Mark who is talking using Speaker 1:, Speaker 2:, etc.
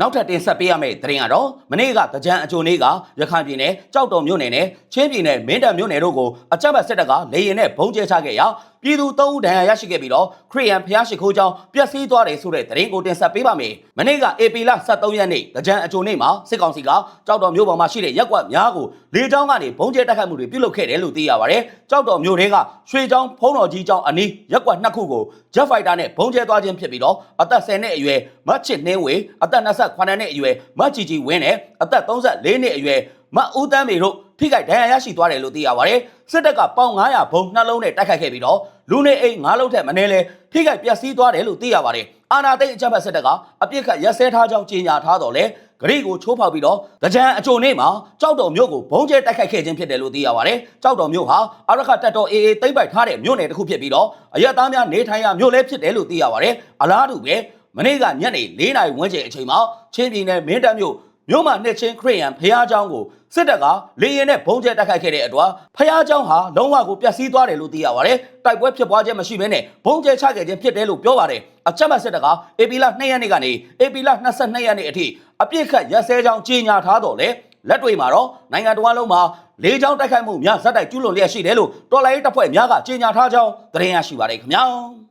Speaker 1: နောက်ထပ်တင်ဆက်ပေးရမယ့်သတင်းကတော့မနေ့ကတကြံအကြိုနေ့ကရခိုင်ပြည်နယ်ကြောက်တော်မြို့နယ်နဲ့ချင်းပြည်နယ်မင်းတပ်မြို့နယ်တို့ကိုအကြမ်းဖက်စစ်တပ်ကလေရင်နဲ့ဘုံကျဲချခဲ့ရာ ပြည်သူ၃ဦးဒဏ်ရာရရှိခဲ့ပြီးတော့ခရီးယန်ဖျားရှိခိုးကြောင်းပျက်စီးသွားတယ်ဆိုတဲ့သတင်းကိုတင်ဆက်ပေးပါမယ်။မနေ့က AP လ23ရက်နေ့တကြံအကြိုနေ့မှာစစ်ကောင်စီကကြောက်တော်မြို့ပေါ်မှာရှိတဲ့ရက်ကွက်များကိုလေကြောင်းကနေဘုံကျဲတိုက်ခိုက်မှုတွေပြုလုပ်ခဲ့တယ်လို့သိရပါတယ်။ကြောက်တော်မြို့တွေကရွှေချောင်းဖုံးတော်ကြီးကျောင်းအနီးရက်ကွက်နှစ်ခုကို Jet Fighter နဲ့ဘုံကျဲသွားခြင်းဖြစ်ပြီးတော့အသက်10နှစ်အရွယ်မတ်ချစ်နှင်းဝေအသက်28နှစ်အရွယ်မတ်ကြည်ကြည်ဝင်းနဲ့အသက်34နှစ်အရွယ်မတ်ဦးတန်းမေတို့ထိခိုက်ဒဏ်ရာရရှိသွားတယ်လို့သိရပါတယ်စစ်တပ်ကပေါင်900ဘုံနှလုံးနဲ့တိုက်ခိုက်ခဲ့ပြီးတော့ လူနေအိမ်9လုံးထက်မနည်းလဲထိခိုက်ပျက်စီးသွားတယ်လို့သိရပါတယ်အာနာသိန်းအကြမ်းဖက်စစ်တပ်ကအပြစ်ခတ်ရက်စဲထားကြောင်းကြေညာထားတော့လေဂရိကိုချိုးဖောက်ပြီးတော့တကြံအကြိုနေ့မှာကြောက်တော်မြို့ကိုဘုံကျဲတိုက်ခိုက်ခဲ့ခြင်းဖြစ်တယ်လို့သိရပါတယ်ကြောက်တော်မြို့ဟာအရခတပ်တော် AA သိမ့်ပိုက်ထားတဲ့မြို့နယ်တစ်ခုဖြစ်ပြီးတော့အရက်သားများနေထိုင်ရာမြို့လည်းဖြစ်တယ်လို့သိရပါတယ်အလားတူပဲမနေ့ကညနေ၄နာရီဝန်းကျင်အချိန်မှာချင်းပြည်နယ်မင်းတပ်မြို့ မြို့မှာနှစ်ချင်းခရိယန်ဖះเจ้าကိုစစ်တပ်ကလေရင်နဲ့ဘုံကျဲတိုက်ခိုက်ခဲ့တဲ့အတွက်ဖះเจ้าဟာလုံးဝကိုပျက်စီးသွားတယ်လို့သိရပါတယ်တိုက်ပွဲဖြစ်ပွားခြင်းမရှိဘဲနဲ့ဘုံကျဲချခဲ့ခြင်းဖြစ်တယ်လို့ပြောပါတယ်အချက်မစစ်တပ်က AP လ2ရက်နေ့ကနေ AP လ22ရက်နေ့အထိအပြစ်ခတ်ရက်စဲကြောင်းကြီးညာထားတော့လေလက်တွေမှာတော့နိုင်ငံတော်အလုံးမှာလေးချောင်းတိုက်ခိုက်မှုများဇက်တိုက်ကျူးလွန်လျက်ရှိတယ်လို့တော်လိုင်းတပ်ဖွဲ့များကကြီးညာထားကြောင်းသတင်းရရှိပါတယ်ခင်ဗျာ